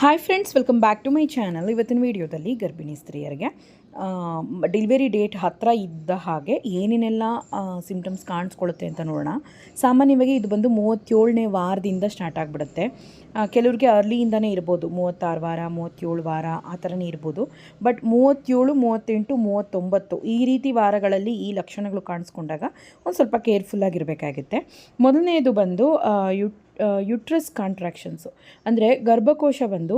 Hi friends welcome back to my channel ಇವತ್ತಿನ ವಿಡಿಯೋದಲ್ಲಿ ಗರ್ಭಿಣಿ ಸ್ತ್ರೀಯರಿಗೆ ಡೆಲಿವರಿ ಡೇಟ್ ಹತ್ತಿರ ಇದ್ದ ಹಾಗೆ ಏನೇನೆಲ್ಲ ಸಿಮ್ಟಮ್ಸ್ ಕಾಣಿಸ್ಕೊಳ್ಳುತ್ತೆ ಅಂತ ನೋಡೋಣ. ಸಾಮಾನ್ಯವಾಗಿ ಇದು ಬಂದು ಮೂವತ್ತೇಳನೇ ವಾರದಿಂದ ಸ್ಟಾರ್ಟ್ ಆಗಿಬಿಡುತ್ತೆ. ಕೆಲವ್ರಿಗೆ ಅರ್ಲಿಯಿಂದನೇ ಇರ್ಬೋದು. ಮೂವತ್ತಾರು ವಾರ, ಮೂವತ್ತೇಳು ವಾರ, ಆ ಥರನೇ ಇರ್ಬೋದು. ಬಟ್ ಮೂವತ್ತೇಳು, ಮೂವತ್ತೆಂಟು, ಮೂವತ್ತೊಂಬತ್ತು ಈ ರೀತಿ ವಾರಗಳಲ್ಲಿ ಈ ಲಕ್ಷಣಗಳು ಕಾಣಿಸ್ಕೊಂಡಾಗ ಒಂದು ಸ್ವಲ್ಪ ಕೇರ್ಫುಲ್ಲಾಗಿರಬೇಕಾಗುತ್ತೆ ಮೊದಲನೆಯದು ಬಂದು ಯು ಯುಟ್ರಸ್ ಕಾಂಟ್ರಾಕ್ಷನ್ಸು ಅಂದರೆ ಗರ್ಭಕೋಶ ಬಂದು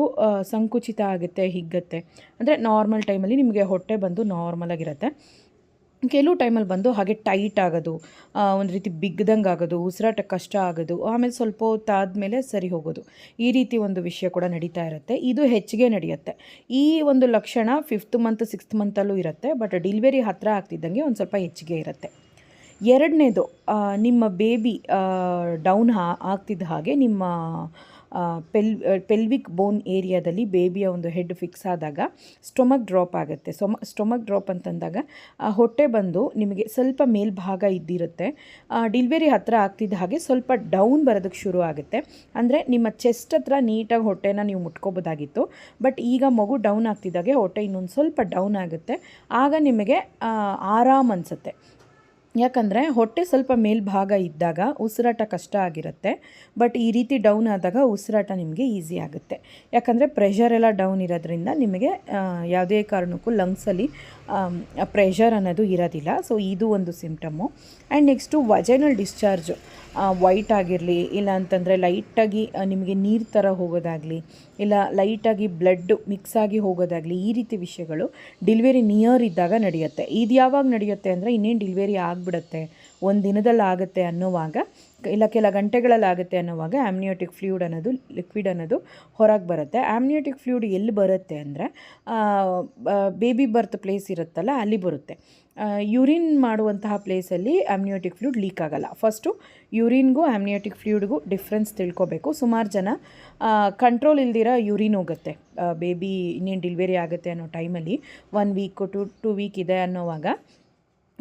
ಸಂಕುಚಿತ ಆಗುತ್ತೆ, ಹಿಗ್ಗತ್ತೆ. ಅಂದರೆ ನಾರ್ಮಲ್ ಟೈಮಲ್ಲಿ ನಿಮಗೆ ಹೊಟ್ಟೆ ಬಂದು ನಾರ್ಮಲಾಗಿರುತ್ತೆ ಕೆಲವು ಟೈಮಲ್ಲಿ ಬಂದು ಹಾಗೆ ಟೈಟ್ ಆಗೋದು ಒಂದು ರೀತಿ ಬಿಗ್ದಂಗೆ ಆಗೋದು, ಉಸಿರಾಟ ಕಷ್ಟ ಆಗೋದು, ಆಮೇಲೆ ಸ್ವಲ್ಪ ಹೊತ್ತಾದಮೇಲೆ ಸರಿ ಹೋಗೋದು. ಈ ರೀತಿ ಒಂದು ವಿಷಯ ಕೂಡ ನಡೀತಾ ಇರುತ್ತೆ. ಇದು ಹೆಚ್ಚಿಗೆ ನಡೆಯುತ್ತೆ. ಈ ಒಂದು ಲಕ್ಷಣ ಫಿಫ್ತ್ ಮಂತ್ ಸಿಕ್ಸ್ತ್ ಮಂತಲ್ಲೂ ಇರುತ್ತೆ ಬಟ್ ಡೆಲಿವರಿ ಹತ್ತಿರ ಆಗ್ತಿದ್ದಂಗೆ ಒಂದು ಸ್ವಲ್ಪ ಹೆಚ್ಚಿಗೆ ಇರುತ್ತೆ. ಎರಡನೇದು ನಿಮ್ಮ ಬೇಬಿ ಡೌನ್ ಹಾ, ಆಗ್ತಿದ್ದ ಹಾಗೆ ನಿಮ್ಮ ಪೆಲ್ ಪೆಲ್ವಿಕ್ ಬೋನ್ ಏರಿಯಾದಲ್ಲಿ ಬೇಬಿಯ ಒಂದು ಹೆಡ್ ಫಿಕ್ಸ್ ಆದಾಗ ಸ್ಟೊಮಕ್ ಡ್ರಾಪ್ ಆಗುತ್ತೆ. ಸೊಮ ಸ್ಟೊಮಕ್ ಡ್ರಾಪ್ ಅಂತಂದಾಗ ಹೊಟ್ಟೆ ಬಂದು ನಿಮಗೆ ಸ್ವಲ್ಪ ಮೇಲ್ಭಾಗ ಇದ್ದಿರುತ್ತೆ. ಡಿಲ್ವರಿ ಹತ್ತಿರ ಆಗ್ತಿದ್ದ ಹಾಗೆ ಸ್ವಲ್ಪ ಡೌನ್ ಬರೋದಕ್ಕೆ ಶುರು ಆಗುತ್ತೆ. ಅಂದರೆ ನಿಮ್ಮ ಚೆಸ್ಟ್ ಹತ್ರ ನೀಟಾಗಿ ಹೊಟ್ಟೆನ ನೀವು ಮುಟ್ಕೋಬೋದಾಗಿತ್ತು. ಬಟ್ ಈಗ ಮಗು ಡೌನ್ ಆಗ್ತಿದ್ದಾಗೆ ಹೊಟ್ಟೆ ಇನ್ನೊಂದು ಸ್ವಲ್ಪ ಡೌನ್ ಆಗುತ್ತೆ. ಆಗ ನಿಮಗೆ ಆರಾಮ್ ಅನಿಸುತ್ತೆ. ಯಾಕಂದರೆ ಹೊಟ್ಟೆ ಸ್ವಲ್ಪ ಮೇಲ್ಭಾಗ ಇದ್ದಾಗ ಉಸಿರಾಟ ಕಷ್ಟ ಆಗಿರುತ್ತೆ ಬಟ್ ಈ ರೀತಿ ಡೌನ್ ಆದಾಗ ಉಸಿರಾಟ ನಿಮಗೆ ಈಸಿ ಆಗುತ್ತೆ. ಯಾಕಂದರೆ ಪ್ರೆಷರ್ ಎಲ್ಲ ಡೌನ್ ಇರೋದ್ರಿಂದ ನಿಮಗೆ ಯಾವುದೇ ಕಾರಣಕ್ಕೂ ಲಂಗ್ಸಲ್ಲಿ ಪ್ರೆಷರ್ ಅನ್ನೋದು ಇರೋದಿಲ್ಲ. ಸೊ ಇದು ಒಂದು symptom and next vaginal discharge white ಆಗಿರಲಿ, ಇಲ್ಲ ಅಂತಂದರೆ ಲೈಟಾಗಿ ನಿಮಗೆ ನೀರು ಥರ ಹೋಗೋದಾಗಲಿ, ಇಲ್ಲ ಲೈಟಾಗಿ ಬ್ಲಡ್ ಮಿಕ್ಸ್ ಆಗಿ ಹೋಗೋದಾಗಲಿ, ಈ ರೀತಿ ವಿಷಯಗಳು ಡಿಲಿವರಿ ನಿಯರ್ ಇದ್ದಾಗ ನಡೆಯುತ್ತೆ. ಇದು ಯಾವಾಗ ನಡೆಯುತ್ತೆ ಅಂದರೆ ಇನ್ನೇನು ಡಿಲಿವರಿ ಆಗಿಬಿಡುತ್ತೆ ಒಂದು ದಿನದಲ್ಲಿ ಆಗುತ್ತೆ ಅನ್ನೋವಾಗ, ಇಲ್ಲ ಕೆಲ ಗಂಟೆಗಳಲ್ಲಿ ಆಗುತ್ತೆ ಅನ್ನೋವಾಗ ಆಮ್ನಿಯೋಟಿಕ್ ಫ್ಲೂಯಿಡ್ ಅನ್ನೋದು, ಲಿಕ್ವಿಡ್ ಅನ್ನೋದು ಹೊರಗೆ ಬರುತ್ತೆ. ಆಮ್ನಿಯೋಟಿಕ್ ಫ್ಲೂಯಿಡ್ ಎಲ್ಲಿ ಬರುತ್ತೆ ಅಂದರೆ ಬೇಬಿ ಬರ್ತ್ ಪ್ಲೇಸ್ ಇರುತ್ತಲ್ಲ ಅಲ್ಲಿ ಬರುತ್ತೆ. ಯೂರಿನ್ ಮಾಡುವಂತಹ ಪ್ಲೇಸಲ್ಲಿ ಆಮ್ನಿಯೋಟಿಕ್ ಫ್ಲೂಯಿಡ್ ಲೀಕ್ ಆಗಲ್ಲ. ಫಸ್ಟು ಯೂರಿನ್ಗೂ ಆಮ್ನಿಯೋಟಿಕ್ ಫ್ಲೂಯಿಡ್ಗೂ ಡಿಫ್ರೆನ್ಸ್ ತಿಳ್ಕೊಬೇಕು. ಸುಮಾರು ಜನ ಕಂಟ್ರೋಲ್ ಇಲ್ದಿರ ಯೂರಿನ್ ಹೋಗುತ್ತೆ. ಬೇಬಿ ಇನ್ನೇನು ಡಿಲಿವರಿ ಆಗುತ್ತೆ ಅನ್ನೋ ಟೈಮಲ್ಲಿ, one week to, two week ಇದೆ ಅನ್ನೋವಾಗ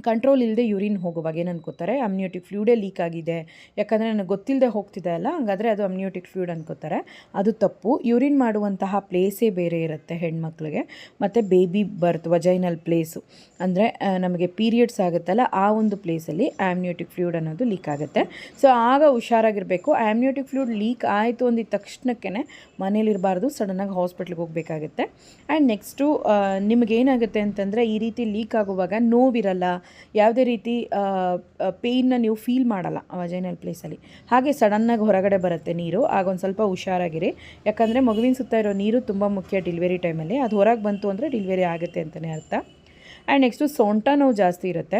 ಕಂಟ್ರೋಲ್ ಇಲ್ಲದೆ ಯೂರಿನ್ ಹೋಗುವಾಗ ಏನು ಅನ್ಕೋತಾರೆ? ಅಮ್ನಿಯೋಟಿಕ್ ಫ್ಲೂಯಿಡೇ ಲೀಕ್ ಆಗಿದೆ. ಯಾಕಂದರೆ ನನಗೆ ಗೊತ್ತಿಲ್ಲದೆ ಹೋಗ್ತಿದೆ ಅಲ್ಲ? ಹಾಗಾದರೆ ಅದು ಅಮ್ನಿಯೋಟಿಕ್ ಫ್ಲೂಡ್ ಅನ್ಕೋತಾರೆ. ಅದು ತಪ್ಪು. ಯೂರಿನ್ ಮಾಡುವಂತಹ ಪ್ಲೇಸೇ ಬೇರೆ ಇರುತ್ತೆ ಹೆಣ್ಮಕ್ಳಿಗೆ. ಮತ್ತು ಬೇಬಿ ಬರ್ತ್ ವಜೈನಲ್ ಪ್ಲೇಸು ಅಂದರೆ ನಮಗೆ ಪೀರಿಯಡ್ಸ್ ಆಗುತ್ತಲ್ಲ, ಆ ಒಂದು ಪ್ಲೇಸಲ್ಲಿ ಆಮ್ನಿಯೋಟಿಕ್ ಫ್ಲೂಡ್ ಅನ್ನೋದು ಲೀಕ್ ಆಗುತ್ತೆ. ಸೊ ಆಗ ಹುಷಾರಾಗಿರಬೇಕು. ಆಮ್ನಿಯೋಟಿಕ್ ಫ್ಲೂಡ್ ಲೀಕ್ ಆಯಿತು ಅಂದಿದ ತಕ್ಷಣಕ್ಕೆ ಮನೇಲಿರಬಾರ್ದು ಸಡನ್ನಾಗಿ ಹಾಸ್ಪಿಟ್ಲಿಗೆ ಹೋಗಬೇಕಾಗುತ್ತೆ. ಆ್ಯಂಡ್ ನೆಕ್ಸ್ಟು ನಿಮಗೇನಾಗುತ್ತೆ ಅಂತಂದರೆ, ಈ ರೀತಿ ಲೀಕ್ ಆಗುವಾಗ ನೋವಿರಲ್ಲ. ಯಾವುದೇ ರೀತಿ ಪೇಯ್ನ ನೀವು ಫೀಲ್ ಮಾಡಲ್ಲ ವಜೈನಲ್ ಪ್ಲೇಸಲ್ಲಿ ಹಾಗೆ ಸಡನ್ನಾಗಿ ಹೊರಗಡೆ ಬರುತ್ತೆ ನೀರು. ಆಗ ಒಂದು ಸ್ವಲ್ಪ ಹುಷಾರಾಗಿರಿ. ಯಾಕಂದರೆ ಮಗುವಿನ ಸುತ್ತ ಇರೋ ನೀರು ತುಂಬ ಮುಖ್ಯ ಡಿಲಿವರಿ ಟೈಮಲ್ಲಿ ಅದು ಹೊರಗೆ ಬಂತು ಅಂದರೆ ಡಿಲಿವರಿ ಆಗುತ್ತೆ ಅಂತಲೇ ಅರ್ಥ. ಆ್ಯಂಡ್ ನೆಕ್ಸ್ಟು ಸೊಂಟ ನೋವು ಜಾಸ್ತಿ ಇರುತ್ತೆ.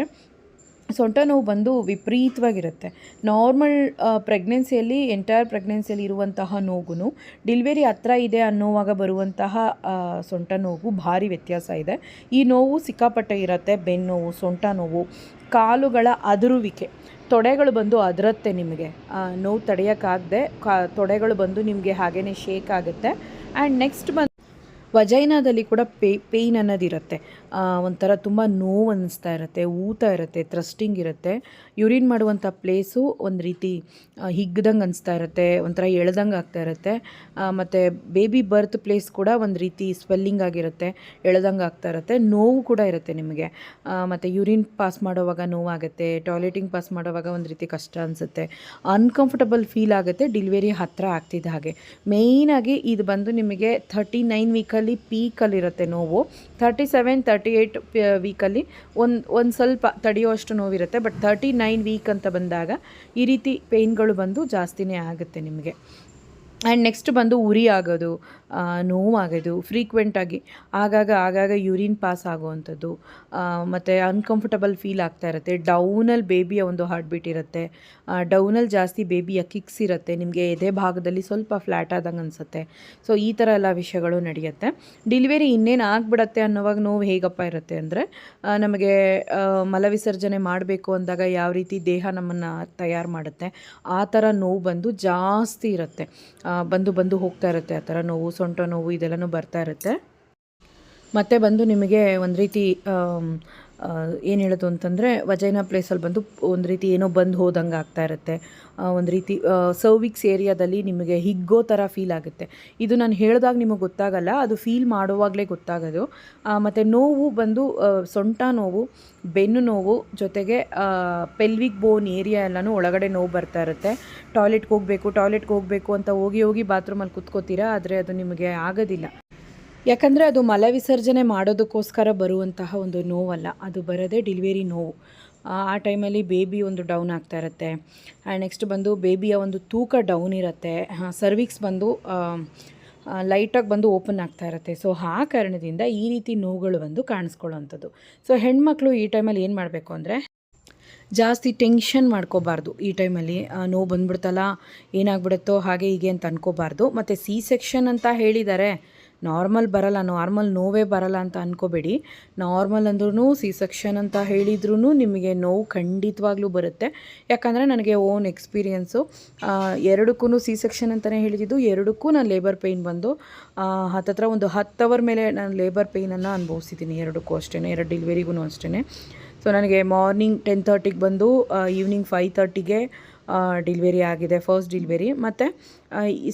ಸೊಂಟ ನೋವು ಬಂದು ವಿಪರೀತವಾಗಿರುತ್ತೆ. ನಾರ್ಮಲ್ ಪ್ರೆಗ್ನೆನ್ಸಿಯಲ್ಲಿ, ಎಂಟೈರ್ ಪ್ರೆಗ್ನೆನ್ಸಿಯಲ್ಲಿ ಇರುವಂತಹ ನೋವು ಡಿಲಿವರಿ ಹತ್ರ ಇದೆ ಅನ್ನೋವಾಗ ಬರುವಂತಹ ಸೊಂಟ ನೋವು ಭಾರಿ ವ್ಯತ್ಯಾಸ ಇದೆ. ಈ ನೋವು ಸಿಕ್ಕಾಪಟ್ಟೆ ಇರುತ್ತೆ ಬೆನ್ನೋವು ಸೊಂಟ ನೋವು, ಕಾಲುಗಳ ಅದುರುವಿಕೆ. ತೊಡೆಗಳು ಬಂದು ಅದರತ್ತೆ ನಿಮಗೆ. ನೋವು ತಡೆಯೋಕ್ಕಾಗದೆ ಕಾ, ತೊಡೆಗಳು ಬಂದು ನಿಮಗೆ ಹಾಗೇ ಶೇಕ್ ಆಗುತ್ತೆ. ಆ್ಯಂಡ್ ನೆಕ್ಸ್ಟ್ ಬಂದು ವಜೈನಾದಲ್ಲಿ ಕೂಡ ಪೇ, ಪೇಯ್ನ್ ಅನ್ನೋದಿರುತ್ತೆ. ಒಂಥರ ತುಂಬ ನೋವು ಅನ್ನಿಸ್ತಾ ಇರುತ್ತೆ, ಊತ ಇರುತ್ತೆ, ಥ್ರಸ್ಟಿಂಗ್ ಇರುತ್ತೆ. ಯೂರಿನ್ ಮಾಡುವಂಥ ಪ್ಲೇಸು ಒಂದು ರೀತಿ ಹಿಗ್ದಂಗೆ ಅನಿಸ್ತಾ ಇರುತ್ತೆ, ಒಂಥರ ಎಳ್ದಂಗೆ ಆಗ್ತಾ ಇರುತ್ತೆ. ಮತ್ತು ಬೇಬಿ ಬರ್ತ್ ಪ್ಲೇಸ್ ಕೂಡ ಒಂದು ರೀತಿ ಸ್ವೆಲ್ಲಿಂಗ್ ಆಗಿರುತ್ತೆ, ಎಳ್ದಂಗೆ ಆಗ್ತಾ ಇರುತ್ತೆ, ನೋವು ಕೂಡ ಇರುತ್ತೆ ನಿಮಗೆ. ಮತ್ತು ಯೂರಿನ್ ಪಾಸ್ ಮಾಡೋವಾಗ ನೋವಾಗುತ್ತೆ ಟಾಯ್ಲೆಟಿಂಗ್ ಪಾಸ್ ಮಾಡೋವಾಗ ಒಂದು ರೀತಿ ಕಷ್ಟ ಅನಿಸುತ್ತೆ. ಅನ್ಕಂಫರ್ಟಬಲ್ ಫೀಲ್ ಆಗುತ್ತೆ ಡಿಲಿವರಿ ಹತ್ತಿರ ಆಗ್ತಿದ್ದ ಹಾಗೆ. ಮೇಯ್ನಾಗಿ ಇದು ಬಂದು ನಿಮಗೆ ಥರ್ಟಿ ನೈನ್ ವೀಕಲ್ಲಿ ಪೀಕಲ್ಲಿರುತ್ತೆ ನೋವು. ತರ್ಟಿ ಸೆವೆನ್ ತರ್ಟಿ ಏಯ್ಟ್ ವೀಕಲ್ಲಿ ಒಂದು ಒಂದು ಸ್ವಲ್ಪ ತಡೆಯುವಷ್ಟು ನೋವಿರುತ್ತೆ. ಬಟ್ ತರ್ಟಿ ನೈನ್ ವೀಕ್ ಅಂತ ಬಂದಾಗ ಈ ರೀತಿ ಪೇಯ್ನ್ಗಳು ಬಂದು ಜಾಸ್ತಿನೇ ಆಗುತ್ತೆ ನಿಮಗೆ. ಆ್ಯಂಡ್ ನೆಕ್ಸ್ಟ್ ಬಂದು ಉರಿ ಆಗೋದು ನೋವಾಗೋದು ಫ್ರೀಕ್ವೆಂಟಾಗಿ ಆಗಾಗ ಆಗಾಗ ಯೂರಿನ್ ಪಾಸ್ ಆಗುವಂಥದ್ದು ಮತ್ತು ಅನ್ಕಂಫರ್ಟಬಲ್ ಫೀಲ್ ಆಗ್ತಾ ಇರುತ್ತೆ. ಡೌನಲ್ಲಿ ಬೇಬಿಯ ಒಂದು ಹಾರ್ಟ್ ಬೀಟ್ ಇರುತ್ತೆ ಡೌನಲ್ಲಿ ಜಾಸ್ತಿ ಬೇಬಿಯ ಕಿಕ್ಸ್ ಇರುತ್ತೆ. ನಿಮಗೆ ಎದೆ ಭಾಗದಲ್ಲಿ ಸ್ವಲ್ಪ ಫ್ಲ್ಯಾಟ್ ಆದಂಗೆ ಅನಿಸುತ್ತೆ. ಸೊ ಈ ಥರ ಎಲ್ಲ ವಿಷಯಗಳು ನಡೆಯುತ್ತೆ. ಡಿಲಿವರಿ ಇನ್ನೇನು ಆಗಿಬಿಡತ್ತೆ ಅನ್ನೋವಾಗ ನೋವು ಹೇಗಪ್ಪ ಇರುತ್ತೆ ಅಂದರೆ ನಮಗೆ ಮಲವಿಸರ್ಜನೆ ಮಾಡಬೇಕು ಅಂದಾಗ ಯಾವ ರೀತಿ ದೇಹ ನಮ್ಮನ್ನು ತಯಾರು ಮಾಡುತ್ತೆ, ಆ ಥರ ನೋವು ಬಂದು ಜಾಸ್ತಿ ಇರುತ್ತೆ. ಬಂದು ಬಂದು ಹೋಗ್ತಾ ಇರುತ್ತೆ, ಆ ಥರ ನೋವು, ಸೊಂಟ ನೋವು, ಇದೆಲ್ಲನೂ ಬರ್ತಾ ಇರುತ್ತೆ. ಮತ್ತು ಬಂದು ನಿಮಗೆ ಒಂದು ರೀತಿ ಏನು ಹೇಳೋದು ಅಂತಂದರೆ ವಜೈನ ಪ್ಲೇಸಲ್ಲಿ ಬಂದು ಒಂದು ರೀತಿ ಏನೋ ಬಂದು ಹೋದಂಗೆ ಆಗ್ತಾ ಇರುತ್ತೆ. ಒಂದು ರೀತಿ ಸರ್ವಿಕ್ಸ್ ಏರಿಯಾದಲ್ಲಿ ನಿಮಗೆ ಹಿಗ್ಗೋ ಥರ ಫೀಲ್ ಆಗುತ್ತೆ. ಇದು ನಾನು ಹೇಳಿದಾಗ ನಿಮಗೆ ಗೊತ್ತಾಗಲ್ಲ, ಅದು ಫೀಲ್ ಮಾಡುವಾಗಲೇ ಗೊತ್ತಾಗೋದು. ಮತ್ತು ನೋವು ಬಂದು ಸೊಂಟ ನೋವು, ಬೆನ್ನು ನೋವು ಜೊತೆಗೆ ಪೆಲ್ವಿಕ್ ಬೋನ್ ಏರಿಯಾ ಎಲ್ಲನೂ ಒಳಗಡೆ ನೋವು ಬರ್ತಾ ಇರುತ್ತೆ. ಟಾಯ್ಲೆಟ್ಗೆ ಹೋಗಬೇಕು ಟಾಯ್ಲೆಟ್ಗೆ ಹೋಗಬೇಕು ಅಂತ ಹೋಗಿ ಹೋಗಿ ಬಾತ್ರೂಮಲ್ಲಿ ಕುತ್ಕೋತೀರಾ, ಆದರೆ ಅದು ನಿಮಗೆ ಆಗೋದಿಲ್ಲ. ಯಾಕಂದರೆ ಅದು ಮಲ ವಿಸರ್ಜನೆ ಮಾಡೋದಕ್ಕೋಸ್ಕರ ಬರುವಂತಹ ಒಂದು ನೋವಲ್ಲ, ಅದು ಬರೋದೇ ಡಿಲಿವರಿ ನೋವು. ಆ ಆ ಟೈಮಲ್ಲಿ ಬೇಬಿ ಒಂದು ಡೌನ್ ಆಗ್ತಾ ಇರುತ್ತೆ. ಆ್ಯಂಡ್ ನೆಕ್ಸ್ಟ್ ಬಂದು ಬೇಬಿಯ ಒಂದು ತೂಕ ಡೌನ್ ಇರುತ್ತೆ. ಸರ್ವಿಕ್ಸ್ ಬಂದು ಲೈಟಾಗಿ ಬಂದು ಓಪನ್ ಆಗ್ತಾ ಇರುತ್ತೆ. ಸೊ, ಆ ಕಾರಣದಿಂದ ಈ ರೀತಿ ನೋವುಗಳು ಬಂದು ಕಾಣಿಸ್ಕೊಳ್ಳೋವಂಥದ್ದು ಸೊ, ಹೆಣ್ಮಕ್ಳು ಈ ಟೈಮಲ್ಲಿ ಏನು ಮಾಡಬೇಕು ಅಂದರೆ, ಜಾಸ್ತಿ ಟೆನ್ಷನ್ ಮಾಡ್ಕೋಬಾರ್ದು ಈ ಟೈಮಲ್ಲಿ. ನೋವು ಬಂದ್ಬಿಡ್ತಲ್ಲ, ಏನಾಗ್ಬಿಡುತ್ತೋ ಹಾಗೆ ಹೀಗೆ ಅಂತ ಅನ್ಕೋಬಾರ್ದು. ಮತ್ತು ಸಿ ಸೆಕ್ಷನ್ ಅಂತ ಹೇಳಿದ್ದಾರೆ ನಾರ್ಮಲ್ ಬರಲ್ಲ, ನಾರ್ಮಲ್ ನೋವೇ ಬರಲ್ಲ ಅಂತ ಅನ್ಕೋಬೇಡಿ. ನಾರ್ಮಲ್ ಅಂದ್ರೂ ಸಿ ಸೆಕ್ಷನ್ ಅಂತ ಹೇಳಿದ್ರೂ ನಿಮಗೆ ನೋವು ಖಂಡಿತವಾಗ್ಲೂ ಬರುತ್ತೆ. ಯಾಕಂದರೆ ನನಗೆ ಓನ್ ಎಕ್ಸ್ಪೀರಿಯೆನ್ಸು. ಎರಡಕ್ಕೂ ಸಿ ಸೆಕ್ಷನ್ ಅಂತಲೇ ಹೇಳಿದ್ದು, ಎರಡಕ್ಕೂ ನಾನು ಲೇಬರ್ ಪೇಯ್ನ್ ಬಂದು ಹತ್ತತ್ರ ಒಂದು ಹತ್ತು ಅವರ್ ಮೇಲೆ ನಾನು ಲೇಬರ್ ಪೇಯ್ನನ್ನು ಅನುಭವಿಸಿದ್ದೀನಿ ಎರಡಕ್ಕೂ ಅಷ್ಟೇ ಎರಡು ಡಿಲ್ವರಿಗೂ ಅಷ್ಟೇ ಸೊ, ನನಗೆ ಮಾರ್ನಿಂಗ್ ಟೆನ್ ತರ್ಟಿಗೆ ಬಂದು ಈವ್ನಿಂಗ್ ಫೈವ್ ತರ್ಟಿಗೆ ಡಿಲಿವರಿ ಆಗಿದೆ ಫಸ್ಟ್ ಡಿಲಿವರಿ ಮತ್ತು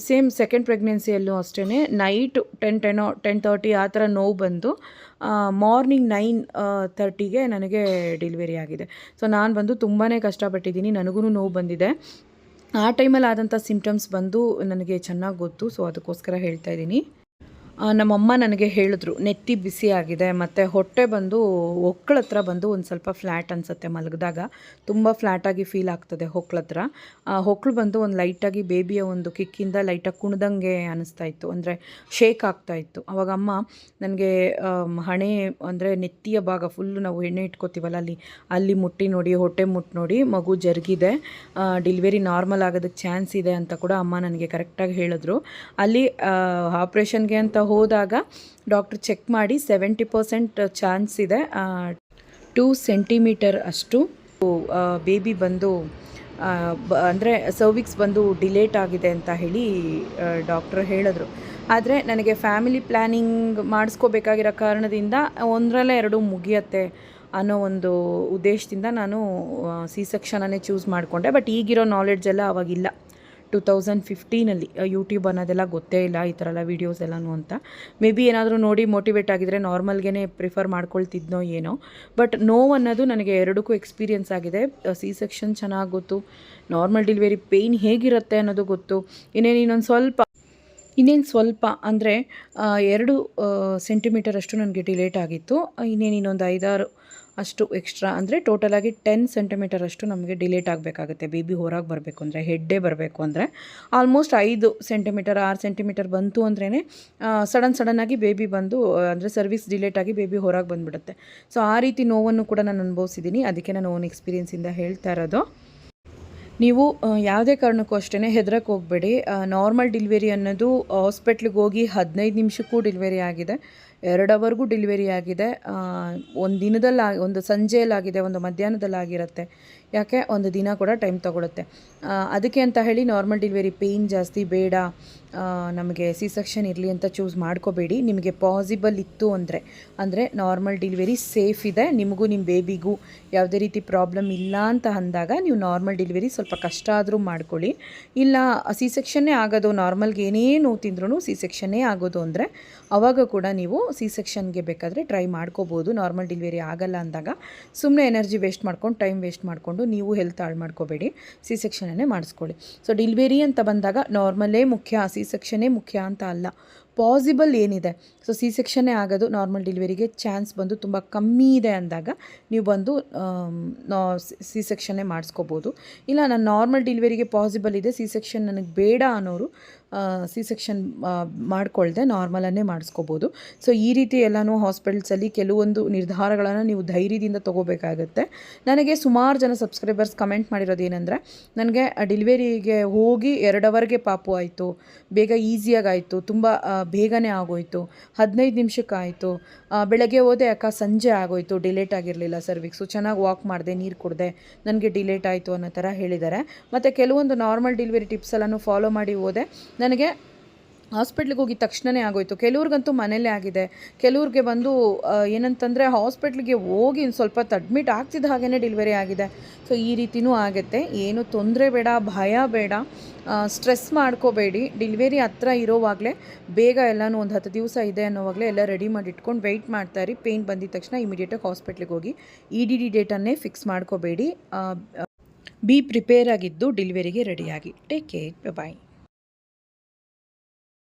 ಸೇಮ್ ಸೆಕೆಂಡ್ ಪ್ರೆಗ್ನೆನ್ಸಿಯಲ್ಲೂ ಅಷ್ಟೇ ನೈಟ್ ಟೆನ್ ಟೆನೋ ಟೆನ್ ತರ್ಟಿ ಆ ಥರ ನೋವು ಬಂದು ಮಾರ್ನಿಂಗ್ ನೈನ್ ತರ್ಟಿಗೆ ನನಗೆ ಡಿಲಿವರಿ ಆಗಿದೆ. ಸೊ ನಾನು ಬಂದು ತುಂಬಾ ಕಷ್ಟಪಟ್ಟಿದ್ದೀನಿ ನನಗೂ ನೋವು ಬಂದಿದೆ. ಆ ಟೈಮಲ್ಲಿ ಆದಂಥ ಸಿಂಪ್ಟಮ್ಸ್ ಬಂದು ನನಗೆ ಚೆನ್ನಾಗಿ ಗೊತ್ತು ಸೊ ಅದಕ್ಕೋಸ್ಕರ ಹೇಳ್ತಾ ಇದ್ದೀನಿ. ನಮ್ಮಮ್ಮ ನನಗೆ ಹೇಳಿದ್ರು ನೆತ್ತಿ ಬಿಸಿ ಆಗಿದೆ ಮತ್ತು ಹೊಟ್ಟೆ ಬಂದು ಒಕ್ಕಳತ್ರ ಹತ್ರ ಬಂದು ಒಂದು ಸ್ವಲ್ಪ ಫ್ಲ್ಯಾಟ್ ಅನಿಸುತ್ತೆ ಮಲಗಿದಾಗ. ತುಂಬ ಫ್ಲ್ಯಾಟಾಗಿ ಫೀಲ್ ಆಗ್ತದೆ ಹೊಕ್ಳ ಹತ್ರ. ಆ, ಹೊಕ್ಳು ಬಂದು ಒಂದು ಲೈಟಾಗಿ ಬೇಬಿಯ ಒಂದು ಕಿಕ್ಕಿಂದ ಲೈಟಾಗಿ ಕುಣ್ದಂಗೆ ಅನ್ನಿಸ್ತಾ ಇತ್ತು. ಅಂದರೆ ಶೇಕ್ ಆಗ್ತಾ ಇತ್ತು. ಅವಾಗ ಅಮ್ಮ ನನಗೆ ಹಣೆ ಅಂದರೆ ನೆತ್ತಿಯ ಭಾಗ ಫುಲ್ಲು ನಾವು ಎಣ್ಣೆ ಇಟ್ಕೋತೀವಲ್ಲ ಅಲ್ಲಿ ಅಲ್ಲಿ ಮುಟ್ಟಿ ನೋಡಿ ಹೊಟ್ಟೆ ಮುಟ್ಟಿ ನೋಡಿ ಮಗು ಜರುಗಿದೆ ಡಿಲಿವರಿ ನಾರ್ಮಲ್ ಆಗೋದಕ್ಕೆ ಚಾನ್ಸ್ ಇದೆ ಅಂತ ಕೂಡ ಅಮ್ಮ ನನಗೆ ಕರೆಕ್ಟಾಗಿ ಹೇಳಿದ್ರು. ಅಲ್ಲಿ ಆಪ್ರೇಷನ್ಗೆ ಅಂತ ಹೋದಾಗ ಡಾಕ್ಟ್ರ್ ಚೆಕ್ ಮಾಡಿ ಸೆವೆಂಟಿ ಪರ್ಸೆಂಟ್ ಚಾನ್ಸ್ ಇದೆ. ಟೂ ಸೆಂಟಿಮೀಟರ್ ಅಷ್ಟು ಬೇಬಿ ಬಂದು ಅಂದರೆ ಸರ್ವಿಕ್ಸ್ ಬಂದು ಡಿಲೇಟ್ ಆಗಿದೆ ಅಂತ ಹೇಳಿ ಡಾಕ್ಟ್ರ್ ಹೇಳಿದ್ರು. ಆದರೆ ನನಗೆ ಫ್ಯಾಮಿಲಿ ಪ್ಲ್ಯಾನಿಂಗ್ ಮಾಡಿಸ್ಕೋಬೇಕಾಗಿರೋ ಕಾರಣದಿಂದ ಒಂದರಲ್ಲೇ ಎರಡು ಮುಗಿಯತ್ತೆ ಅನ್ನೋ ಒಂದು ಉದ್ದೇಶದಿಂದ ನಾನು ಸಿ ಸೆಕ್ಷನನ್ನೇ ಚೂಸ್ ಮಾಡಿಕೊಂಡೆ. ಬಟ್ ಈಗಿರೋ ನಾಲೆಡ್ಜ್ ಎಲ್ಲ ಅವಾಗಿಲ್ಲ. ಟು ತೌಸಂಡ್ ಫಿಫ್ಟೀನಲ್ಲಿ ಯೂಟ್ಯೂಬ್ ಅನ್ನೋದೆಲ್ಲ ಗೊತ್ತೇ ಇಲ್ಲ, ಈ ಥರ ಎಲ್ಲ ವೀಡಿಯೋಸ್ ಎಲ್ಲನೂ ಅಂತ. ಮೇ ಬಿ ಏನಾದರೂ ನೋಡಿ ಮೋಟಿವೇಟ್ ಆಗಿದ್ದರೆ ನಾರ್ಮಲ್ಗೇ ಪ್ರಿಫರ್ ಮಾಡ್ಕೊಳ್ತಿದ್ನೋ ಏನೋ. ಬಟ್ ನೋವು ಅನ್ನೋದು ನನಗೆ ಎರಡಕ್ಕೂ ಎಕ್ಸ್ಪೀರಿಯೆನ್ಸ್ ಆಗಿದೆ. ಸಿ ಸೆಕ್ಷನ್ ಚೆನ್ನಾಗಿ ಗೊತ್ತು. ನಾರ್ಮಲ್ ಡೆಲಿವರಿ ಪೇಯ್ನ್ ಹೇಗಿರುತ್ತೆ ಅನ್ನೋದು ಗೊತ್ತು. ಇನ್ನೇನು ಇನ್ನೊಂದು ಸ್ವಲ್ಪ, ಇನ್ನೇನು ಸ್ವಲ್ಪ ಅಂದರೆ ಎರಡು ಸೆಂಟಿಮೀಟರ್ ಅಷ್ಟು ನನಗೆ ಡಿಲೇಟ್ ಆಗಿತ್ತು. ಇನ್ನೇನು ಇನ್ನೊಂದು ಐದಾರು ಅಷ್ಟು ಎಕ್ಸ್ಟ್ರಾ ಅಂದರೆ ಟೋಟಲಾಗಿ ಟೆನ್ ಸೆಂಟಿಮೀಟರ್ ಅಷ್ಟು ನಮಗೆ ಡಿಲೇಟ್ ಆಗಬೇಕಾಗುತ್ತೆ. ಬೇಬಿ ಹೊರಗೆ ಬರಬೇಕು ಅಂದರೆ ಹೆಡ್ಡೇ ಬರಬೇಕು ಅಂದರೆ. ಆಲ್ಮೋಸ್ಟ್ ಐದು ಸೆಂಟಿಮೀಟರ್ ಆರು ಸೆಂಟಿಮೀಟರ್ ಬಂತು ಅಂದ್ರೇ ಸಡನ್ ಸಡನ್ನಾಗಿ ಬೇಬಿ ಬಂದು, ಅಂದರೆ ಸರ್ವಿಸ್ ಡಿಲೇಟ್ ಆಗಿ ಬೇಬಿ ಹೊರಗೆ ಬಂದುಬಿಡುತ್ತೆ. ಸೊ ಆ ರೀತಿ ನೋವನ್ನು ಕೂಡ ನಾನು ಅನುಭವಿಸಿದ್ದೀನಿ ಅದಕ್ಕೆ ನಾನು ಓನ್ ಎಕ್ಸ್ಪೀರಿಯೆನ್ಸಿಂದ ಹೇಳ್ತಾ ಇರೋದು. ನೀವು ಯಾವುದೇ ಕಾರಣಕ್ಕೂ ಅಷ್ಟೇ ಹೆದರಕ್ಕೆ ಹೋಗಬೇಡಿ. ನಾರ್ಮಲ್ ಡಿಲಿವರಿ ಅನ್ನೋದು ಹಾಸ್ಪಿಟ್ಲಿಗೆ ಹೋಗಿ ಹದಿನೈದು ನಿಮಿಷಕ್ಕೂ ಡಿಲಿವರಿ ಆಗಿದೆ. ಎರಡು ಅವರ್ಗೂ ಡಿಲಿವರಿ ಆಗಿದೆ. ಒಂದು ದಿನದಲ್ಲಿ, ಒಂದು ಸಂಜೆಯಲ್ಲಾಗಿದೆ, ಒಂದು ಮಧ್ಯಾಹ್ನದಲ್ಲಾಗಿರುತ್ತೆ. ಯಾಕೆ? ಒಂದು ದಿನ ಕೂಡ ಟೈಮ್ ತೊಗೊಳುತ್ತೆ. ಅದಕ್ಕೆ ಅಂತ ಹೇಳಿ ನಾರ್ಮಲ್ ಡಿಲಿವರಿ ಪೇಯ್ನ್ ಜಾಸ್ತಿ ಬೇಡ. ನಮಗೆ ಸಿ ಸೆಕ್ಷನ್ ಇರಲಿ ಅಂತ ಚೂಸ್ ಮಾಡ್ಕೋಬೇಡಿ. ನಿಮಗೆ ಪಾಸಿಬಲ್ ಇತ್ತು ಅಂದರೆ ಅಂದರೆ ನಾರ್ಮಲ್ ಡಿಲಿವರಿ ಸೇಫ್ ಇದೆ. ನಿಮಗೂ ನಿಮ್ಮ ಬೇಬಿಗೂ ಯಾವುದೇ ರೀತಿ ಪ್ರಾಬ್ಲಮ್ ಇಲ್ಲ ಅಂತ ಅಂದಾಗ ನೀವು ನಾರ್ಮಲ್ ಡಿಲಿವರಿ ಸ್ವಲ್ಪ ಕಷ್ಟ ಆದರೂ ಮಾಡ್ಕೊಳ್ಳಿ. ಇಲ್ಲ, ಸಿ ಸೆಕ್ಷನ್ನೇ ಆಗೋದು, ನಾರ್ಮಲ್ಗೆ ಏನೇ ನೋವು ತಿಂದ್ರೂ ಸಿ ಸೆಕ್ಷನ್ನೇ ಆಗೋದು ಅಂದರೆ ಆವಾಗ ಕೂಡ ನೀವು ಸಿ ಸೆಕ್ಷನ್ಗೆ ಬೇಕಾದರೆ ಟ್ರೈ ಮಾಡ್ಕೋಬೋದು. ನಾರ್ಮಲ್ ಡಿಲಿವರಿ ಆಗಲ್ಲ ಅಂದಾಗ ಸುಮ್ಮನೆ ಎನರ್ಜಿ ವೇಸ್ಟ್ ಮಾಡ್ಕೊಂಡು, ಟೈಮ್ ವೇಸ್ಟ್ ಮಾಡಿಕೊಂಡು ನೀವು ಹೆಲ್ತ್ ಹಾಳು ಮಾಡ್ಕೋಬೇಡಿ. ಸಿ ಸೆಕ್ಷನನ್ನೇ ಮಾಡಿಸ್ಕೊಳ್ಳಿ. ಸೊ, ಡಿಲಿವರಿ ಅಂತ ಬಂದಾಗ ನಾರ್ಮಲೇ ಮುಖ್ಯ ಸಿ ಸೆಕ್ಷನ್ನೇ ಮುಖ್ಯ ಅಂತ ಅಲ್ಲ. ಪಾಸಿಬಲ್ ಏನಿದೆ. ಸೊ ಸಿ ಸೆಕ್ಷನ್ನೇ ಆಗೋದು ನಾರ್ಮಲ್ ಡಿಲಿವರಿಗೆ ಚಾನ್ಸ್ ಬಂದು ತುಂಬ ಕಮ್ಮಿ ಇದೆ ಅಂದಾಗ ನೀವು ಬಂದು ಸಿ ಸೆಕ್ಷನ್ನೇ ಮಾಡಿಸ್ಕೋಬೋದು. ಇಲ್ಲ, ನಾನು ನಾರ್ಮಲ್ ಡಿಲಿವರಿಗೆ ಪಾಸಿಬಲ್ ಇದೆ ಸಿ ಸೆಕ್ಷನ್ ನನಗೆ ಬೇಡ ಅನ್ನೋರು ಸಿ ಸೆಕ್ಷನ್ ಮಾಡಿಕೊಳ್ಳ್ದೆ ನಾರ್ಮಲನ್ನೇ ಮಾಡಿಸ್ಕೋಬೋದು. ಸೊ ಈ ರೀತಿ ಎಲ್ಲನೂ ಹಾಸ್ಪಿಟಲ್ಸಲ್ಲಿ ಕೆಲವೊಂದು ನಿರ್ಧಾರಗಳನ್ನು ನೀವು ಧೈರ್ಯದಿಂದ ತೊಗೋಬೇಕಾಗತ್ತೆ. ನನಗೆ ಸುಮಾರು ಜನ ಸಬ್ಸ್ಕ್ರೈಬರ್ಸ್ ಕಮೆಂಟ್ ಮಾಡಿರೋದು ಏನಂದರೆ, ನನಗೆ ಡೆಲಿವರಿಗೆ ಹೋಗಿ ಎರಡು ಅವರ್ಗೆ ಪಾಪು ಆಯಿತು, ಬೇಗ ಈಸಿಯಾಗಾಯಿತು ತುಂಬ ಬೇಗನೆ ಆಗೋಯ್ತು. ಹದಿನೈದು ನಿಮಿಷಕ್ಕೆ ಆಯಿತು ಬೆಳಗ್ಗೆ ಹೋದೆ ಅಕ್ಕ, ಸಂಜೆ ಆಗೋಯ್ತು. ಡಿಲೇಟ್ ಆಗಿರಲಿಲ್ಲ ಸರ್ವಿಕ್ಸು. ಚೆನ್ನಾಗಿ ವಾಕ್ ಮಾಡಿದೆ, ನೀರು ಕುಡಿದೆ. ನನಗೆ ಡಿಲೇಟ್ ಆಯಿತು ಅನ್ನೋ ಥರ ಹೇಳಿದ್ದಾರೆ. ಮತ್ತು ಕೆಲವೊಂದು ನಾರ್ಮಲ್ ಡೆಲಿವರಿ ಟಿಪ್ಸ್ ಎಲ್ಲನೂ ಫಾಲೋ ಮಾಡಿ ಹೋದೆ. ನನಗೆ ಹಾಸ್ಪಿಟ್ಲಿಗೆ ಹೋಗಿದ ತಕ್ಷಣವೇ ಆಗೋಯ್ತು. ಕೆಲವ್ರಿಗಂತೂ ಮನೇಲೇ ಆಗಿದೆ. ಕೆಲವ್ರಿಗೆ ಬಂದು ಏನಂತಂದರೆ ಹಾಸ್ಪಿಟ್ಲಿಗೆ ಹೋಗಿ ಸ್ವಲ್ಪ ಅಡ್ಮಿಟ್ ಆಗ್ತಿದ್ದ ಹಾಗೇ ಡೆಲಿವರಿ ಆಗಿದೆ. ಸೊ, ಈ ರೀತಿಯೂ ಆಗುತ್ತೆ. ಏನು ತೊಂದರೆ ಬೇಡ, ಭಯ ಬೇಡ ಸ್ಟ್ರೆಸ್ ಮಾಡ್ಕೋಬೇಡಿ. ಡೆಲಿವರಿ ಹತ್ರ ಇರೋವಾಗಲೇ ಬೇಗ ಎಲ್ಲನೂ ಒಂದು ಹತ್ತು ದಿವಸ ಇದೆ ಅನ್ನೋವಾಗಲೇ ಎಲ್ಲ ರೆಡಿ ಮಾಡಿ ಇಟ್ಕೊಂಡು ವೆಯ್ಟ್ ಇರಿ. ಪೇಯ್ನ್ ಬಂದಿದ ತಕ್ಷಣ ಇಮಿಡಿಯೇಟಾಗಿ ಹಾಸ್ಪಿಟ್ಲಿಗೆ ಹೋಗಿ ಇ ಡಿ ಡಿ ಡೇಟನ್ನೇ ಫಿಕ್ಸ್ ಮಾಡ್ಕೋಬೇಡಿ. ಬಿ ಪ್ರಿಪೇರ್ ಆಗಿದ್ದು ಡಿಲಿವರಿಗೆ ರೆಡಿಯಾಗಿ. Take care bye